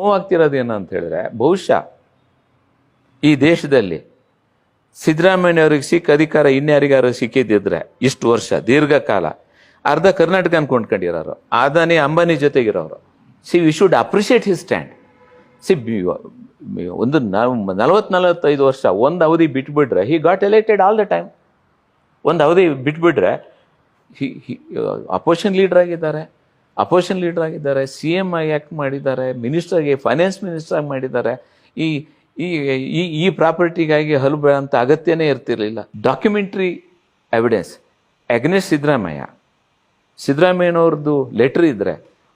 ನೋವಾಗ್ತಿರೋದು ಏನು ಅಂತ ಹೇಳಿದ್ರೆ, ಬಹುಶಃ ಈ ದೇಶದಲ್ಲಿ ಸಿದ್ದರಾಮಯ್ಯವ್ರಿಗೆ ಸಿಕ್ಕ ಅಧಿಕಾರ ಇನ್ಯಾರಿಗಾರು ಸಿಕ್ಕಿದ್ದಿದ್ರೆ ಇಷ್ಟು ವರ್ಷ, ದೀರ್ಘಕಾಲ. ಅರ್ಧ ಕರ್ನಾಟಕ ಅನ್ಕೊಂಡ್ಕೊಂಡಿರೋರು. Adani Ambani ಜೊತೆಗಿರೋರು. See, we should appreciate his stand. See ಒಂದು ನಲವತ್ತು ನಲವತ್ತೈದು ವರ್ಷ ಒಂದು ಅವಧಿ ಬಿಟ್ಬಿಟ್ರೆ he got elected all the time ಒಂದು ಅವಧಿ ಬಿಟ್ಬಿಟ್ರೆ ಅಪೋಸಿಷನ್ ಲೀಡರ್ ಆಗಿದ್ದಾರೆ. ಅಪೋಸಿಷನ್ ಲೀಡರ್ ಆಗಿದ್ದಾರೆ ಸಿ ಎಂ ಆಗಿ ಯಾಕೆ ಮಾಡಿದ್ದಾರೆ ಮಿನಿಸ್ಟರ್ಗೆ ಫೈನಾನ್ಸ್ ಮಿನಿಸ್ಟರ್ ಆಗಿ ಮಾಡಿದ್ದಾರೆ. ಈ ಈ ಈ ಪ್ರಾಪರ್ಟಿಗಾಗಿ ಹಲ್ಲು ಅಂತ ಅಗತ್ಯನೇ ಇರ್ತಿರಲಿಲ್ಲ. ಡಾಕ್ಯುಮೆಂಟ್ರಿ ಎವಿಡೆನ್ಸ್ ಅಗ್ನೆಸ್ ಸಿದ್ದರಾಮಯ್ಯ ಸಿದ್ದರಾಮಯ್ಯನವ್ರದ್ದು ಲೆಟ್ರ್ ಇದ್ದರೆ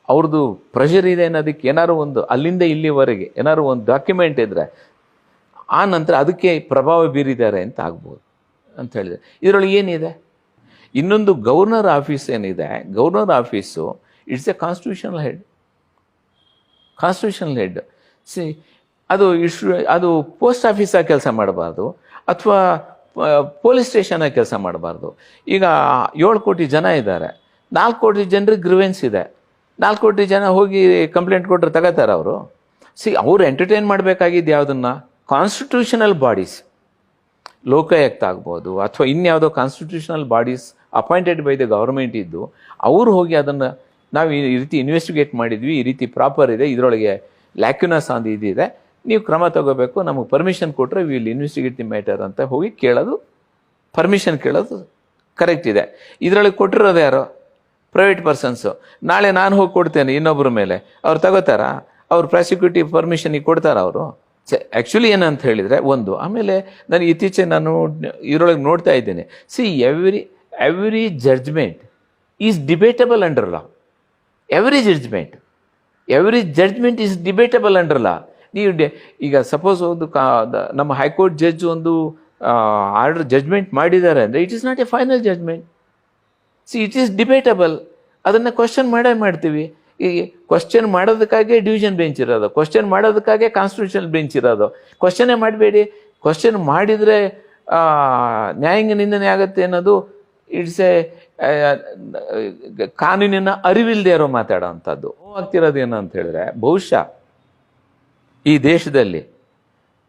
ಅವ್ರದ್ದು ಪ್ರೆಷರ್ ಇದೆ ಅನ್ನೋದಕ್ಕೆ ಏನಾದ್ರು ಒಂದು, ಅಲ್ಲಿಂದ ಇಲ್ಲಿವರೆಗೆ ಏನಾದ್ರು ಒಂದು ಡಾಕ್ಯುಮೆಂಟ್ ಇದ್ದರೆ ಆ ನಂತರ ಅದಕ್ಕೆ ಪ್ರಭಾವ ಬೀರಿದ್ದಾರೆ ಅಂತ ಆಗ್ಬೋದು ಅಂತ ಹೇಳಿದೆ ಇದರೊಳಗೆ ಏನಿದೆ? ಇನ್ನೊಂದು ಗವರ್ನರ್ ಆಫೀಸ್ ಏನಿದೆ? Governor office it's a constitutional head constitutional head see ಅದು ಇಶ್ಯೂ ಅದು ಪೋಸ್ಟ್ ಆಫೀಸಾಗಿ ಕೆಲಸ ಮಾಡಬಾರ್ದು, ಅಥವಾ ಪೊಲೀಸ್ ಸ್ಟೇಷನಾಗಿ ಕೆಲಸ ಮಾಡಬಾರ್ದು. ಈಗ ಏಳು ಕೋಟಿ ಜನ ಇದ್ದಾರೆ. ನಾಲ್ಕು ಕೋಟಿ ಜನರಿಗೆ ಗ್ರಿವೆನ್ಸ್ ಇದೆ. ನಾಲ್ಕು ಕೋಟಿ ಜನ ಹೋಗಿ ಕಂಪ್ಲೇಂಟ್ ಕೊಟ್ಟರೆ ತಗೋತಾರೆ ಅವರು? ಸಿ ಅವ್ರು ಎಂಟರ್ಟೈನ್ ಮಾಡಬೇಕಾಗಿದ್ದು ಯಾವುದನ್ನು? ಕಾನ್ಸ್ಟಿಟ್ಯೂಷನಲ್ ಬಾಡೀಸ್ ಲೋಕಾಯುಕ್ತ ಆಗ್ಬೋದು, ಅಥವಾ ಇನ್ಯಾವುದೋ constitutional bodies appointed by the government ಇದ್ದು, ಅವರು ಹೋಗಿ ಅದನ್ನು ನಾವು ಈ ರೀತಿ ಇನ್ವೆಸ್ಟಿಗೇಟ್ ಮಾಡಿದ್ವಿ, ಈ ರೀತಿ ಪ್ರಾಪರ್ ಇದೆ, ಇದರೊಳಗೆ ಲ್ಯಾಕ್ಯುನಸ್ ಅಂದು ಇದಿದೆ ನೀವು ಕ್ರಮ ತಗೋಬೇಕು, ನಮಗೆ ಪರ್ಮಿಷನ್ ಕೊಟ್ಟರೆ ವಿಲ್ ಇನ್ವೆಸ್ಟಿಗೇಟ್ ದಿ ಮ್ಯಾಟರ್ ಅಂತ ಹೋಗಿ ಕೇಳೋದು ಪರ್ಮಿಷನ್ ಕೇಳೋದು ಕರೆಕ್ಟ್ ಇದೆ. ಇದರೊಳಗೆ ಕೊಟ್ಟಿರೋದು ಯಾರು? ಪ್ರೈವೇಟ್ ಪರ್ಸನ್ಸು ನಾಳೆ ನಾನು ಹೋಗಿ ಕೊಡ್ತೇನೆ ಇನ್ನೊಬ್ಬರ ಮೇಲೆ. ಅವ್ರು ತಗೋತಾರಾ? ಅವ್ರು ಪ್ರಾಸಿಕ್ಯೂಟಿವ್ ಪರ್ಮಿಷನಿಗೆ ಕೊಡ್ತಾರ ಅವರು? ಆ್ಯಕ್ಚುಲಿ ಏನಂತ ಹೇಳಿದರೆ ಒಂದು, ಆಮೇಲೆ ನಾನು ಇತ್ತೀಚೆಗೆ ನಾನು ಇದರೊಳಗೆ ನೋಡ್ತಾ ಇದ್ದೇನೆ. See every every judgement is debatable under law every judgement every judgement is debatable under law ನೀವು ಈಗ ಸಪೋಸ್ ಒಂದು ಕಾ ನಮ್ಮ ಹೈಕೋರ್ಟ್ ಜಡ್ಜ್ ಒಂದು ಆರ್ಡರ್ ಜಡ್ಜ್ಮೆಂಟ್ ಮಾಡಿದ್ದಾರೆ ಅಂದರೆ it is not a final judgement see it is debatable ಅದನ್ನು question ಮಾಡೇ ಮಾಡ್ತೀವಿ. ಈ ಕ್ವಶನ್ ಮಾಡೋದಕ್ಕಾಗೆ ಡಿವಿಷನ್ ಬೆಂಚ್ ಇರೋದು. ಕ್ವಶನ್ ಮಾಡೋದಕ್ಕಾಗೆ ಕಾನ್ಸ್ಟಿಟ್ಯೂಷನ್ ಬೆಂಚ್ ಇರೋದು. ಕ್ವಶನೇ ಮಾಡಬೇಡಿ. ಕ್ವಶನ್ ಮಾಡಿದರೆ ನ್ಯಾಯಾಂಗ ನಿಂದನೆ ಆಗುತ್ತೆ ಅನ್ನೋದು ಇಟ್ಸ್ ಎ ಕಾನೂನಿನ ಅರಿವಿಲ್ಲದೆ ಇರೋ ಮಾತಾಡೋವಂಥದ್ದು ಆಗ್ತಿರೋದು ಏನು ಅಂತ ಹೇಳಿದ್ರೆ, ಬಹುಶಃ ಈ ದೇಶದಲ್ಲಿ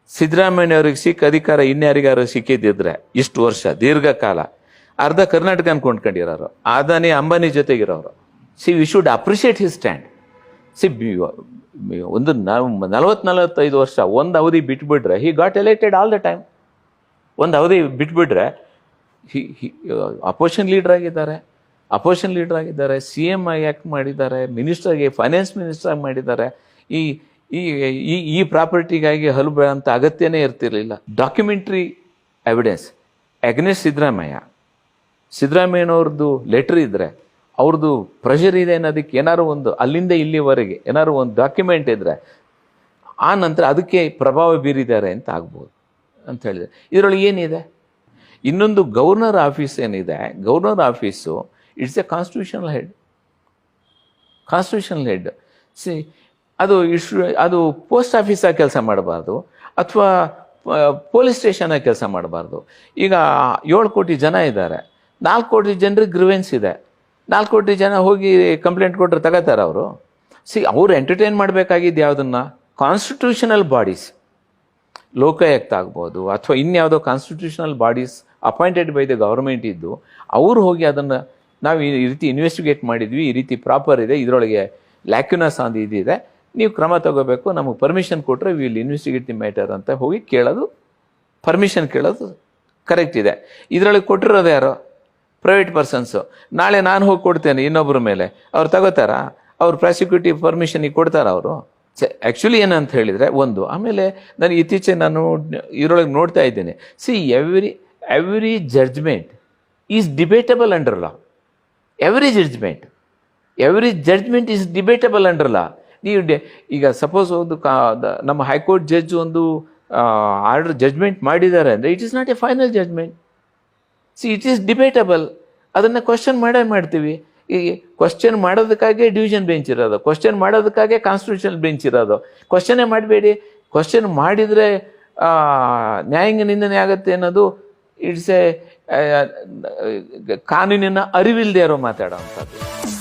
ಸಿದ್ದರಾಮಯ್ಯವ್ರಿಗೆ ಸಿಕ್ಕ ಅಧಿಕಾರ ಇನ್ಯಾರಿಗಾರು ಸಿಕ್ಕಿದ್ದಿದ್ರೆ, ಇಷ್ಟು ವರ್ಷ, ದೀರ್ಘಕಾಲ, ಅರ್ಧ ಕರ್ನಾಟಕ ಅನ್ಕೊಂಡ್ಕೊಂಡಿರೋರು Adani Ambani ಜೊತೆಗಿರೋರು. See, we should appreciate his stand. See ಒಂದು ನಲವತ್ತು ನಲವತ್ತೈದು ವರ್ಷ, ಒಂದು ಅವಧಿ ಬಿಟ್ಬಿಟ್ರೆ he got elected all the time ಒಂದು ಅವಧಿ ಬಿಟ್ಬಿಟ್ರೆ ಅಪೋಸಿಷನ್ ಲೀಡರ್ ಆಗಿದ್ದಾರೆ. ಅಪೋಸಿಷನ್ ಲೀಡರ್ ಆಗಿದ್ದಾರೆ. ಸಿ ಎಂ ಆಗಿ ಆ್ಯಕ್ಟ್ ಮಾಡಿದ್ದಾರೆ. ಮಿನಿಸ್ಟರ್ಗೆ, ಫೈನಾನ್ಸ್ ಮಿನಿಸ್ಟರ್ ಮಾಡಿದ್ದಾರೆ. ಈ ಈ ಈ ಪ್ರಾಪರ್ಟಿಗಾಗಿ ಹಲ್ಲು ಅಂತ ಅಗತ್ಯನೇ ಇರ್ತಿರಲಿಲ್ಲ. Documentary evidence. ಅಗ್ನೇಶ್ ಸಿದ್ದರಾಮಯ್ಯ. ಸಿದ್ದರಾಮಯ್ಯನವ್ರದ್ದು ಲೆಟ್ರ್ ಇದ್ದರೆ ಅವ್ರದ್ದು ಪ್ರೆಷರ್ ಇದೆ ಅನ್ನೋದಕ್ಕೆ ಏನಾದ್ರು ಒಂದು, ಅಲ್ಲಿಂದ ಇಲ್ಲಿವರೆಗೆ ಏನಾದ್ರು ಒಂದು ಡಾಕ್ಯುಮೆಂಟ್ ಇದ್ದರೆ ಆ ನಂತರ ಅದಕ್ಕೆ ಪ್ರಭಾವ ಬೀರಿದ್ದಾರೆ ಅಂತ ಆಗ್ಬೋದು ಅಂತ ಹೇಳಿದೆ ಇದರೊಳಗೆ ಏನಿದೆ? ಇನ್ನೊಂದು ಗವರ್ನರ್ ಆಫೀಸ್ ಏನಿದೆ, governor office it's a constitutional head constitutional head see, ಅದು ಇಶ್ಯೂ ಅದು ಪೋಸ್ಟ್ ಆಫೀಸಾಗಿ ಕೆಲಸ ಮಾಡಬಾರ್ದು, ಅಥವಾ ಪೊಲೀಸ್ ಸ್ಟೇಷನಾಗಿ ಕೆಲಸ ಮಾಡಬಾರ್ದು. ಈಗ ಏಳು ಕೋಟಿ ಜನ ಇದ್ದಾರೆ, ನಾಲ್ಕು ಕೋಟಿ ಜನರಿಗೆ ಗ್ರಿವೆನ್ಸ್ ಇದೆ. ನಾಲ್ಕು ಕೋಟಿ ಜನ ಹೋಗಿ ಕಂಪ್ಲೇಂಟ್ ಕೊಟ್ಟರೆ ತಗೋತಾರೆ ಅವರು? ಸಿ, ಅವರು ಎಂಟರ್ಟೈನ್ ಮಾಡಬೇಕಾಗಿದ್ದು ಯಾವುದನ್ನು? ಕಾನ್ಸ್ಟಿಟ್ಯೂಷನಲ್ ಬಾಡೀಸ್ ಲೋಕಾಯುಕ್ತ ಆಗ್ಬೋದು, ಅಥವಾ ಇನ್ಯಾವುದೋ constitutional bodies appointed by the government ಇದ್ದು, ಅವರು ಹೋಗಿ ಅದನ್ನು ನಾವು ಈ ರೀತಿ ಇನ್ವೆಸ್ಟಿಗೇಟ್ ಮಾಡಿದ್ವಿ, ಈ ರೀತಿ ಪ್ರಾಪರ್ ಇದೆ, ಇದರೊಳಗೆ ಲ್ಯಾಕ್ಯುನಸ್ ಅಂದ ಇದಿದೆ ನೀವು ಕ್ರಮ ತಗೋಬೇಕು, ನಮಗೆ ಪರ್ಮಿಷನ್ ಕೊಟ್ಟರೆ ವಿಲ್ ಇನ್ವೆಸ್ಟಿಗೇಟ್ ದಿ ಮ್ಯಾಟರ್ ಅಂತ ಹೋಗಿ ಕೇಳೋದು ಪರ್ಮಿಷನ್ ಕೇಳೋದು ಕರೆಕ್ಟ್ ಇದೆ. ಇದರೊಳಗೆ ಕೊಟ್ಟಿರೋದು ಯಾರು? ಪ್ರೈವೇಟ್ ಪರ್ಸನ್ಸು ನಾಳೆ ನಾನು ಹೋಗಿ ಕೊಡ್ತೇನೆ ಇನ್ನೊಬ್ಬರ ಮೇಲೆ. ಅವ್ರು ತಗೋತಾರಾ? ಅವ್ರು ಪ್ರಾಸಿಕ್ಯೂಟಿವ್ ಪರ್ಮಿಷನಿಗೆ ಕೊಡ್ತಾರ ಅವರು? ಆ್ಯಕ್ಚುಲಿ ಏನಂತ ಹೇಳಿದರೆ, ಒಂದು, ಆಮೇಲೆ ನಾನು ಇತ್ತೀಚೆಗೆ ನಾನು ಇದರೊಳಗೆ ನೋಡ್ತಾ ಇದ್ದೇನೆ. See every every judgment is debatable under law every judgment every judgment is debatable under law ನೀವು ಈಗ ಸಪೋಸ್ ಒಂದು ನಮ್ಮ ಹೈಕೋರ್ಟ್ ಜಡ್ಜ್ ಒಂದು ಆರ್ಡರ್ ಜಡ್ಜ್ಮೆಂಟ್ ಮಾಡಿದ್ದಾರೆ ಅಂದರೆ it is not a final judgment see it is debatable ಅದನ್ನು question ಮಾಡೇ ಮಾಡ್ತೀವಿ. ಈ ಕ್ವಶನ್ ಮಾಡೋದಕ್ಕಾಗೆ ಡಿವಿಷನ್ ಬೆಂಚ್ ಇರೋದು. ಕ್ವಶನ್ ಮಾಡೋದಕ್ಕಾಗೆ ಕಾನ್ಸ್ಟಿಟ್ಯೂಷನಲ್ ಬೆಂಚ್ ಇರೋದು. ಕ್ವಶನೇ ಮಾಡಬೇಡಿ. ಕ್ವಶನ್ ಮಾಡಿದರೆ ನ್ಯಾಯಾಂಗ ನಿಂದನೆ ಆಗುತ್ತೆ ಅನ್ನೋದು ಇಟ್ಸ್ ಎ ಕಾನೂನಿನ ಅರಿವಿಲ್ಲದೆ ಇರೋ ಮಾತಾಡೋವಂಥದ್ದು